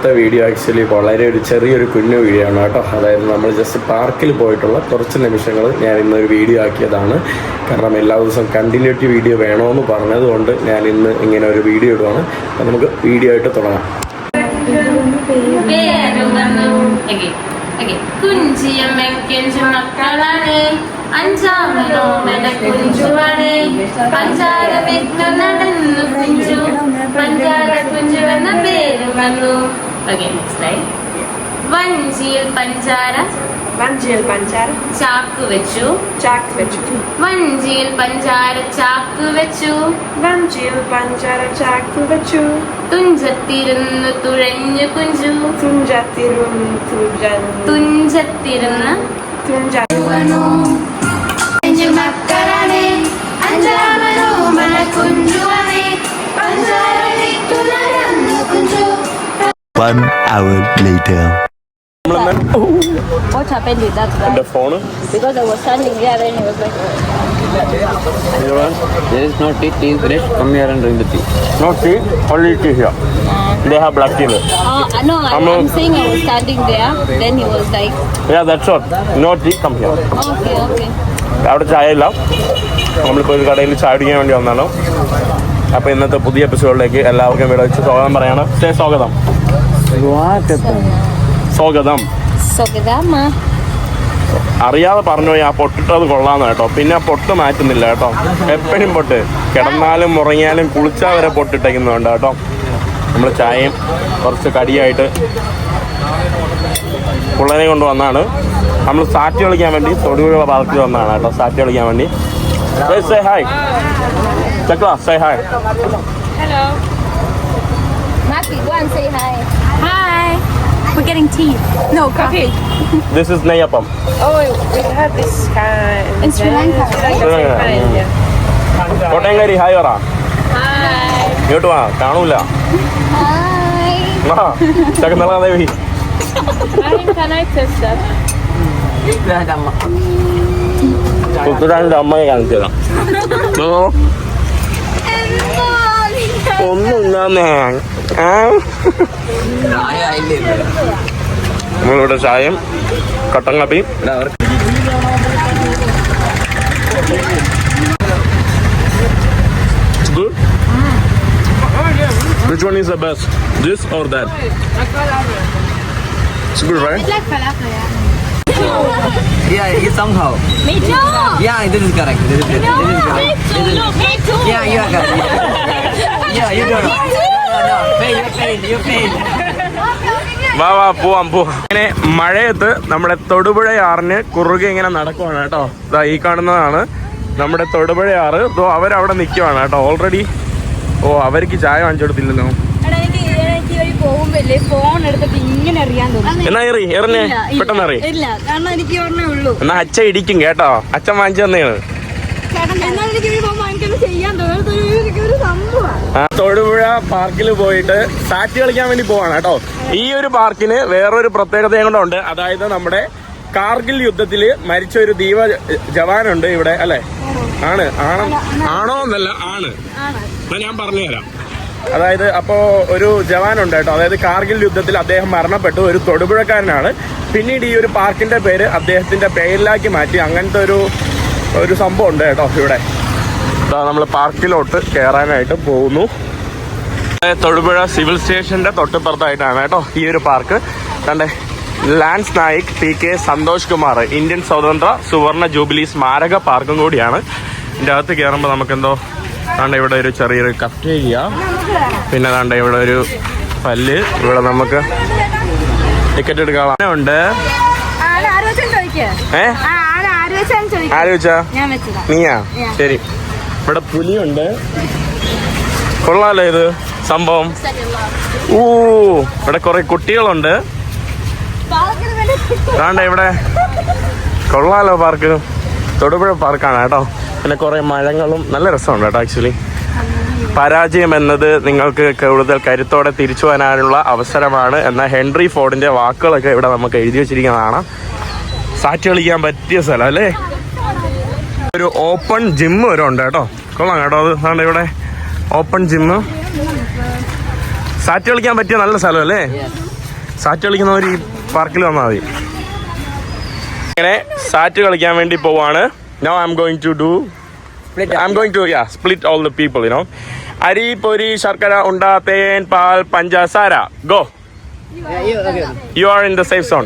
ഇന്നത്തെ video actually വളരെ ഒരു ചെറിയൊരു കുഞ്ഞു വീഡിയോ ആണ് കേട്ടോ. അതായത് നമ്മൾ ജസ്റ്റ് പാർക്കിൽ പോയിട്ടുള്ള കുറച്ച് നിമിഷങ്ങൾ ഞാൻ ഇന്നൊരു വീഡിയോ ആക്കിയതാണ്. കാരണം എല്ലാ ദിവസവും കണ്ടിന്യൂറ്റി വീഡിയോ വേണമെന്ന് പറഞ്ഞതുകൊണ്ട് ഞാൻ ഇന്ന് ഇങ്ങനെ ഒരു വീഡിയോ ഇടുവാണ്. അപ്പം നമുക്ക് വീഡിയോ ആയിട്ട് തുടങ്ങാം. പേരുവന്നു Again, again. കുഞ്ചിയമ്മൻ കെഞ്ചു മക്കളാണ് അഞ്ചാമനോ മെന കുഞ്ചുവാണ്. പഞ്ചാര വെക്കു നടന്നു കുഞ്ചു. പഞ്ചാര കുഞ്ചു എന്ന പേര് വന്നു. Again, next slide. വഞ്ചിയിൽ പഞ്ചാര വഞ്ചിയിൽ പഞ്ചാര ചാക്ക് വെച്ചു ചാക്ക് വെച്ചു വഞ്ചിയിൽ പഞ്ചാര ചാക്ക് വെച്ചു വഞ്ചിയിൽ പഞ്ചാര ചാക്ക് വെച്ചു തുഞ്ചത്തിരുന്ന് തുഴഞ്ഞു കുഞ്ചു തുഞ്ചത്തിരുന്ന് തുഞ്ചൻ തുഞ്ചത്തിരുന്ന് തുഞ്ച മക്കളാണ് അഞ്ചാമനോ മന കുഞ്ചുവാണ് കുഞ്ചു One hour later. What happened with that guy? The phone? Because I was standing there and he was like, There is no tea. Tea is fresh. Come here and drink the tea. No tea, only tea here. They have black tea. uh, no, I, I'm I'm saying I was standing there. Then he was like, Yeah, that's all. No tea, come here. okay, okay. അവിടെ ചായ ഇല്ല നമ്മളിപ്പോൾ ഒരു കടയിൽ ചായ കുടിക്കാൻ വേണ്ടി വന്നാണ് അപ്പോൾ ഇന്നത്തെ പുതിയ എപ്പിസോഡിലേക്ക് എല്ലാവർക്കും വിളിച്ച് വെച്ച് സ്വാഗതം പറയണം സേ സ്വാഗതം സ്വാഗതം. അറിയാതെ പറഞ്ഞു പോയി ആ പൊട്ടിട്ടത് കൊള്ളാന്ന് കേട്ടോ. പിന്നെ ആ പൊട്ട് മാറ്റുന്നില്ല കേട്ടോ. എപ്പോഴും പൊട്ട്. കിടന്നാലും മുറങ്ങിയാലും കുളിച്ചാൽ വരെ പൊട്ടിട്ടേക്കുന്നുണ്ട് കേട്ടോ. നമ്മൾ ചായയും കുറച്ച് കടിയായിട്ട് പിള്ളേരെ കൊണ്ട് വന്നാണ്. നമ്മൾ സാറ്റ് കളിക്കാൻ വേണ്ടി തൊടുപുഴ പാർക്കിൽ വന്നതാണ് കേട്ടോ സാറ്റ് കളിക്കാൻ വേണ്ടി. Say hi Chakra say hi hello go and say hi. Hi. We're getting tea. No, coffee. this is naya pump Oh, we had this kind. In Sri Lanka? Sri Lanka. കോട്ടയംകാരി ഹായ് പറ ഇങ്ങോട്ട് വാ കാണൂല Hi. hi ചക്കനളാദേവി Can I test that? കുത്തുരാന്റെ അമ്മയെ കാണിച്ചു തരാം ഓ, ഒന്നുമില്ലാന്നേ ആ നമ്മളിവിടെ ചായയും കട്ടൻ കാപ്പിയും It's good? Which one is the best? This or that? It's good, right? Yeah, it somehow. Me too. Yeah, this is correct. This is, this is correct. This is, Me too. yeah, you are correct. Yeah, you don't know. No, no, pain, you pain, you pain. വാ വാ പോവാം പോവാം ഇങ്ങനെ മഴയത്ത് നമ്മുടെ തൊടുപുഴയാറിന് കുറുകെ ഇങ്ങനെ നടക്കുവാണ് കേട്ടോ ഇതാ ഈ കാണുന്നതാണ് നമ്മുടെ തൊടുപുഴയാറ് ഇതോ അവരവിടെ നിൽക്കുവാണ് കേട്ടോ ഓൾറെഡി ഓ അവർക്ക് ചായ വാങ്ങിച്ചു കൊടുത്തില്ലല്ലോ പോകുമ്പല്ലേ ഫോൺ എടുത്തിട്ട് ഇങ്ങനെ എറിയാൻ എന്നാ എറി എറിഞ്ഞേ. പെട്ടെന്ന് എറി. ഇല്ല കാരണം എനിക്ക് ഓർമ്മേ ഉള്ളൂ. എന്നാ അച്ഛൻ ഇടിക്കും കേട്ടോ. അച്ഛൻ വാങ്ങിച്ചു തന്നെയാണ് തൊടുപുഴ പാർക്കിൽ പോയിട്ട് സാറ്റ് കളിക്കാൻ വേണ്ടി പോവാണ് കേട്ടോ. ഈ ഒരു പാർക്കിന് വേറൊരു പ്രത്യേകതയും കൂടെ ഉണ്ട്. അതായത് നമ്മുടെ കാർഗിൽ യുദ്ധത്തിൽ മരിച്ച ഒരു ദീപ ജവാനുണ്ട് ഇവിടെ അല്ലെ? ആണ്? ആണോ ആണോ. എന്നല്ല ആണ്. ഞാൻ പറഞ്ഞു തരാം അതായത് അപ്പോ ഒരു ജവാനുണ്ട് കേട്ടോ. അതായത് കാർഗിൽ യുദ്ധത്തിൽ അദ്ദേഹം മരണപ്പെട്ടു. ഒരു തൊടുപുഴക്കാരനാണ്. പിന്നീട് ഈ ഒരു പാർക്കിന്റെ പേര് അദ്ദേഹത്തിന്റെ പേരിലാക്കി മാറ്റി. അങ്ങനത്തെ ഒരു ഒരു സംഭവം ഉണ്ട് കേട്ടോ ഇവിടെ. നമ്മൾ പാർക്കിലോട്ട് കയറാനായിട്ട് പോകുന്നു. തൊടുപുഴ സിവിൽ സ്റ്റേഷന്റെ തൊട്ടിപ്പുറത്തായിട്ടാണ് കേട്ടോ ഈ ഒരു പാർക്ക്. കണ്ടേ lance Naik P K Santhosh Kumar Indian സ്വതന്ത്ര സുവർണ ജൂബിലി സ്മാരക പാർക്കും കൂടിയാണ്. ഇതിന്റെ അകത്ത് കയറുമ്പോൾ നമുക്കെന്തോ കണ്ട ഇവിടെ ഒരു ചെറിയൊരു കഫ്റ്റേരിയ പിന്നെ കണ്ട ഇവിടെ ഒരു പല്ല്. ഇവിടെ നമുക്ക് ടിക്കറ്റ് എടുക്കാൻ ഉണ്ട്. വെച്ചതാ. നീയാ? ശരി. ഇവിടെ പുലിയുണ്ട്. കൊള്ളാലോ ഇത് സംഭവം. ഊ ഇവിടെ കുറെ കുട്ടികളുണ്ട്. വേണ്ട ഇവിടെ കൊള്ളാലോ പാർക്ക്. തൊടുപുഴ പാർക്കാണ് കേട്ടോ. പിന്നെ കുറെ മഴങ്ങളും നല്ല രസമുണ്ട് കേട്ടോ ആക്ച്വലി പരാജയം എന്നത് നിങ്ങൾക്ക് കൂടുതൽ കരുത്തോടെ തിരിച്ചു വരാനുള്ള അവസരമാണ് എന്ന ഹെൻറി ഫോർഡിന്റെ വാക്കുകളൊക്കെ ഇവിടെ നമുക്ക് എഴുതി വെച്ചിരിക്കുന്നതാണ്. സാറ്റ് കളിക്കാൻ പറ്റിയ സ്ഥലം അല്ലേ? ഒരു ഓപ്പൺ ജിമ്മ് വരെ ഉണ്ട് കേട്ടോ. കൊള്ളാം കേട്ടോ അത്. ഇവിടെ ഓപ്പൺ ജിമ്മ് സാറ്റ് കളിക്കാൻ പറ്റിയ നല്ല സ്ഥലം അല്ലേ? സാറ്റ് കളിക്കുന്നവർ ഈ പാർക്കിൽ വന്നാൽ മതി. അങ്ങനെ സാറ്റ് കളിക്കാൻ വേണ്ടി പോവാണ്. No I'm going to do I'm going to ya split all the people you know അരി പൊരി ശർക്കര ഉണ്ട തേൻ പാൽ പഞ്ചസാര. Go you are in the safe zone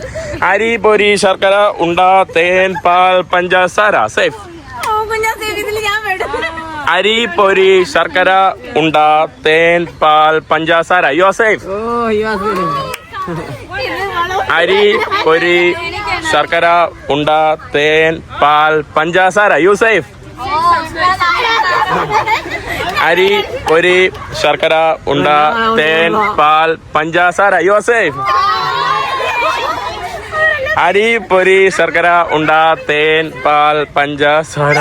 അരി പൊരി ശർക്കര ഉണ്ട തേൻ പാൽ പഞ്ചസാര. സേഫ് അരി പൊരി ശർക്കര ഉണ്ട തേൻ പാൽ പഞ്ചസാര. You are safe Oh. അരി പൊരി ശർക്കര ഉണ്ട തേൻ പാൽ പഞ്ചസാര. യു സേഫ് അരി പൊരി ശർക്കര ഉണ്ട തേൻ പാൽ പഞ്ചസാര യു സേഫ്. അരി പൊരി ശർക്കര ഉണ്ട തേൻ പാൽ പഞ്ചസാര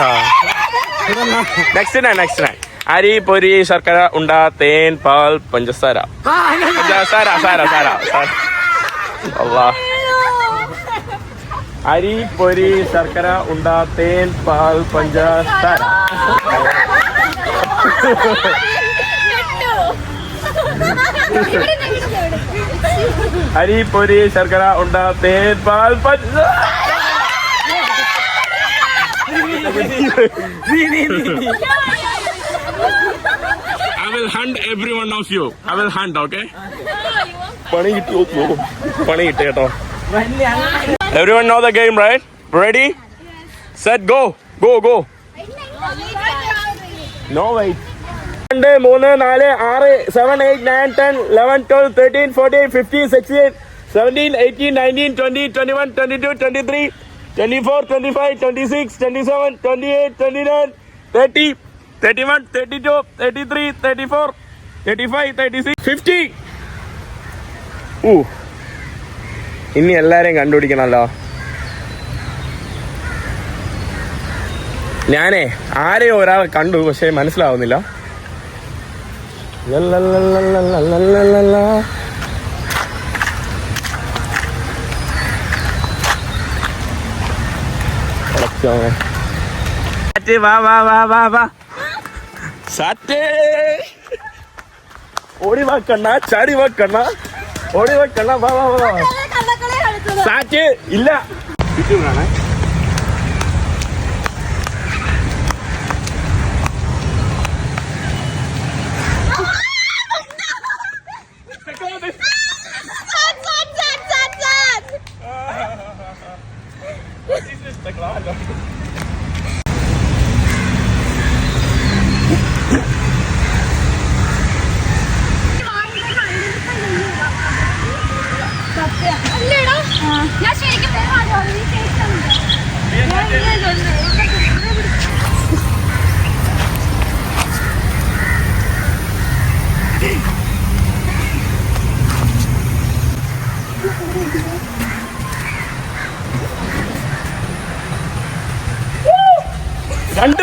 നെക്സ്റ്റ് നെക്സ്റ്റ് അരി പൊരി ശർക്കര ഉണ്ട തേൻ പാൽ പഞ്ചസാര പഞ്ചസാര സാര സാര. സാര. അല്ലാ അരി പൊരി ശർക്കര ഉണ്ട തേൻ പാൽ പഞ്ചസാര അരി പൊരി ശർക്കര ഉണ്ട തേൻ പാൽ പഞ്ചസാര I will hunt every one of you. I will hunt, okay? പണി കിട്ടി നോക്കൂ പണി കിട്ടി കേട്ടോ everyone know the game right ready set go go go no wait രണ്ട് മൂന്ന് നാല് ആറ് seven eight nine ten eleven twelve thirteen fourteen fifteen sixteen seventeen eighteen nineteen twenty twenty one twenty two twenty three twenty four twenty five twenty six twenty seven twenty eight twenty nine thirty thirty one thirty two thirty three thirty four thirty five thirty six fifty ഊ ഇനി എല്ലാരെയും കണ്ടുപിടിക്കണല്ലോ ഞാനേ ആരെയോ ഒരാളെ കണ്ടു പക്ഷേ മനസ്സിലാവുന്നില്ല. വാ വാ വാ വാ ഓടി വാ കണ്ണ. ചാടി വാ കണ്ണ. ഓടി വാ കണ്ണ. വാ വാ വാ. സാറ്റ് ഇല്ല. ചുറ്റുമാണ് രണ്ട്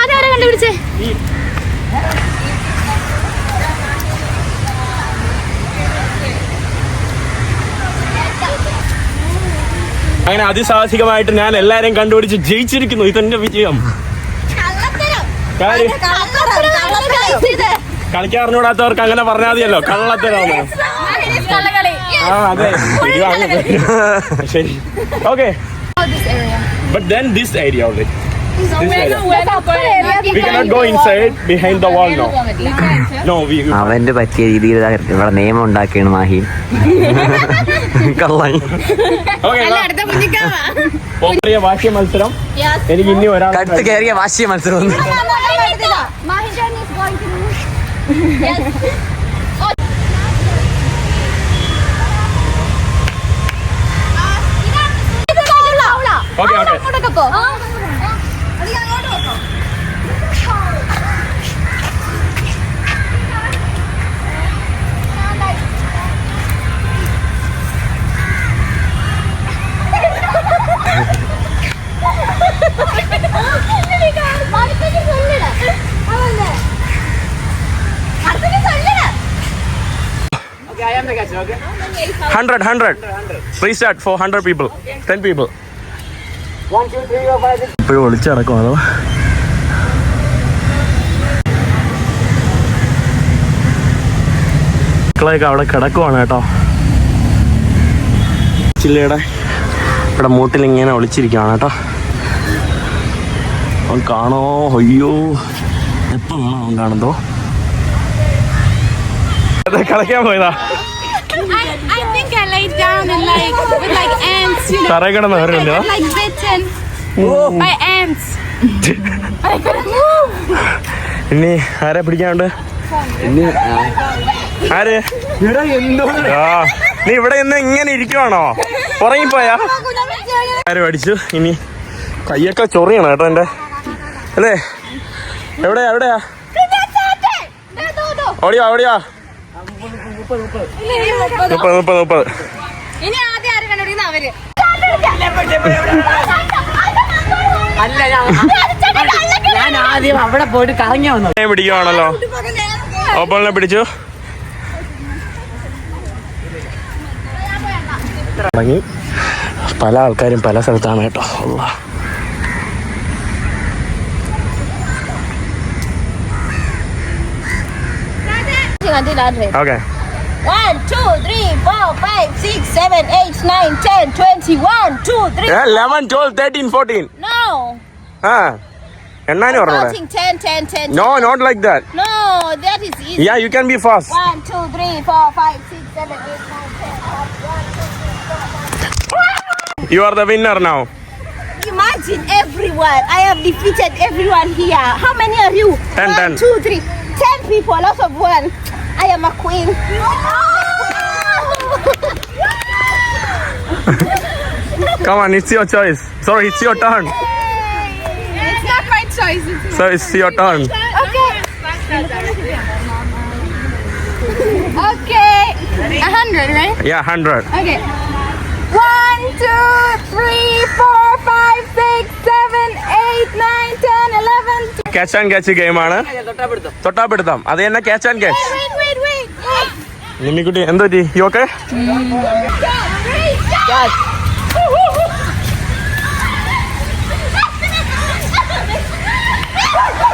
ആരാരെ കണ്ടുപിടിച്ചേ? അങ്ങനെ അതിസാഹസികമായിട്ട് ഞാൻ എല്ലാരെയും കണ്ടുപിടിച്ച് ജയിച്ചിരിക്കുന്നു. ഇതെന്റെ വിജയം. കാര്യം കളിക്കാൻ അറിഞ്ഞൂടാത്തവർക്ക് അങ്ങനെ പറഞ്ഞാൽ മതിയല്ലോ. കള്ളത്തരാണ്. ആ അതെ. ശരി, okay. But then this area only അവന്റെ പറ്റിയ രീതിയിൽ ഇവിടെ നിയമം ഉണ്ടാക്കിയാണ് മാഹി കള്ളൻ വാശി മത്സരം എനിക്ക് ഇനി ഒരാൾ കട്ട് കയറിയ മത്സരം okay okay hundred hundred restart four hundred people ten people ഇപ്പോഴും ഒളിച്ചിടക്കും അതോ മക്കളെയൊക്കെ അവിടെ കിടക്കുവാണ് കേട്ടോ. ചില്ലയുടെ ഇവിടെ മൂട്ടിൽ ഇങ്ങനെ ഒളിച്ചിരിക്കുകയാണ് കേട്ടോ. അവൻ കാണോ? അയ്യോ. എപ്പം വേണം അവൻ കാണുന്നോ കളിക്കാൻ പോയതാ. I, I think I laid down and like with like ants, you know, തറയിൽ കിടന്ന് കയറിയല്ലോ? like bitten by ants. I couldn't move. ഇനി ആരെ? പിടിക്കാണ്ട് ആര് ആ നീ ഇവിടെ നിന്ന് ഇങ്ങനെ ഇരിക്കുവാണോ? ഉറങ്ങിപ്പോയാ? ആര് പഠിച്ചു? ഇനി കയ്യൊക്കെ ചൊറിയണം കേട്ടോ എന്റെ അല്ലേ? എവിടെയാ എവിടെയാ? ഓടിയാ ഓടിയാ മുപ്പത് മുപ്പത്. മുപ്പത് ഇനി ആദ്യം ആരും കണ്ടുപിടിക്കുന്ന അവർ? അല്ല ഞാൻ ഞാൻ ആദ്യം അവിടെ പോയിട്ട് കറങ്ങി വന്നു. ഞാൻ പിടിക്കുവാണല്ലോ. ഓപ്പണിനെ പിടിച്ചു. തുടങ്ങി പല ആൾക്കാരും പല സ്ഥലത്താണ് കേട്ടോ. അള്ളാ. Okay. One, two, three, four, five, six, seven, eight, nine, ten, twenty. One, two, three. Yeah, eleven, twelve, thirteen, fourteen. No. Ah. എന്നാണ് പറഞ്ഞത് no not like that no No, is easy ya you can be fast 1 2 3 4 5 6 7 8 9 10 11 12 13 14 You are the winner now. Imagine everyone. I have defeated everyone here. How many are you? Ten, One, ten. two, three. Ten people out of one. I am a queen. Come on it's your choice sorry it's your turn It's not my choice. It's so it's your turn okay. okay. A hundred, right? yeah 100 Okay. One, two, three, four, catch and catch ഗെയിമാണ് തൊട്ടപ്പെടുത്തും. അത് തന്നെ catch and catch. നിമ്മിക്കുട്ടി എന്തോ പറ്റി? Okay okay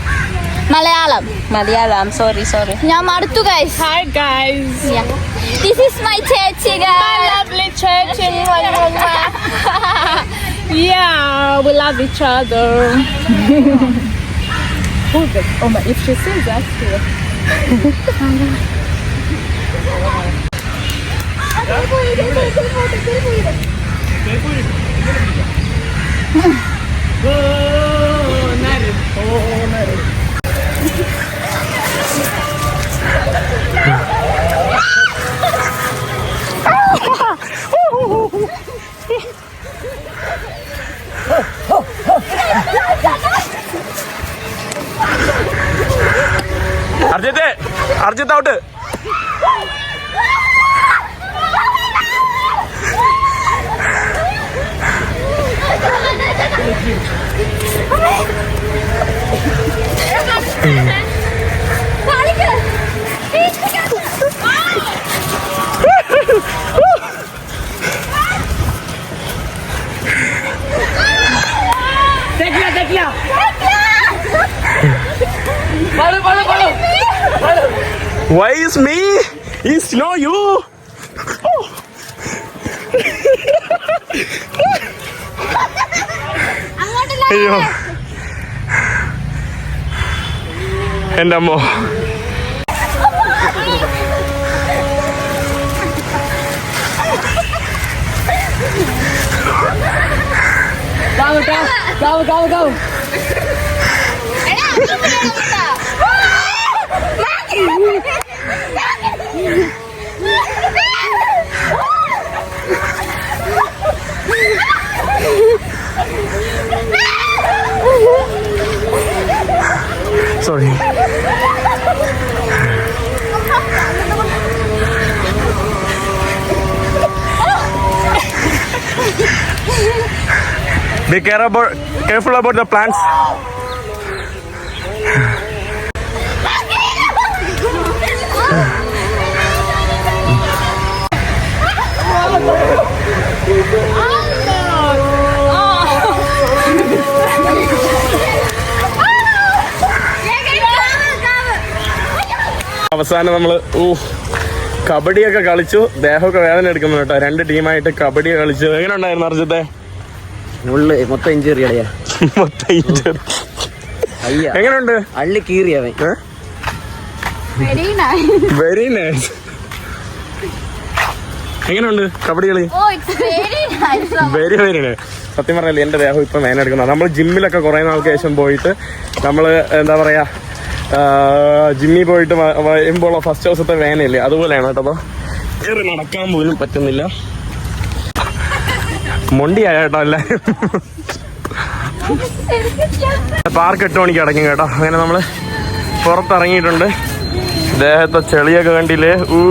Malayalam. Malayalam. Sorry, sorry. ഞാൻ മടുത്തു guys. Hi guys. Yeah. This is my ചേച്ചി guys. My lovely church in Yeah, we love each other. Hold it. Oh my, if she says that, Arjith Arjith out തെറ്റില്ല പളു പളു പളു why is me is no you അയ്യോ എന്റെ അമ്മോ വാ കേട്ടോ കാവ് കാവ് Sorry. Be careful about, careful about the plants. അവസാനം നമ്മൾ ഊ കബഡിയൊക്കെ കളിച്ചു. ദേഹമൊക്കെ വേദന എടുക്കുന്നു കേട്ടോ രണ്ട് ടീമായിട്ട് കബഡി കളിച്ചു. എങ്ങനെ ഉണ്ടായിരുന്നു അർജിത്തെ മൊത്തം ഇഞ്ചുറി അടിയാ മൊത്തം injury. എങ്ങനെയുണ്ട്? അള്ളി കീറിയവൻ. വെരി നൈസ് എങ്ങനെയുണ്ട് കബഡി കളി. വെരി വെരി സത്യം പറഞ്ഞാൽ എന്റെ ദേഹം ഇപ്പൊ വേന എടുക്കുന്നത് നമ്മൾ ജിമ്മിലൊക്കെ കുറെ നാൾക്ക് ശേഷം പോയിട്ട് നമ്മൾ എന്താ പറയാ ജിമ്മിൽ പോയിട്ട് വരുമ്പോൾ ഫസ്റ്റ് ദിവസത്തെ വേനയില്ലേ അതുപോലെയാണ് കേട്ടോ കയറി നടക്കാൻ പോലും പറ്റുന്നില്ല. മൊണ്ടിയായ കേട്ടോ അല്ലേ? പാർക്ക് എട്ട് മണിക്ക് അടയ്ക്കും കേട്ടോ. അങ്ങനെ നമ്മൾ പുറത്തിറങ്ങിയിട്ടുണ്ട്. ദേഹത്തെ ചെളിയൊക്കെ കണ്ടില്ലേ? ഊ.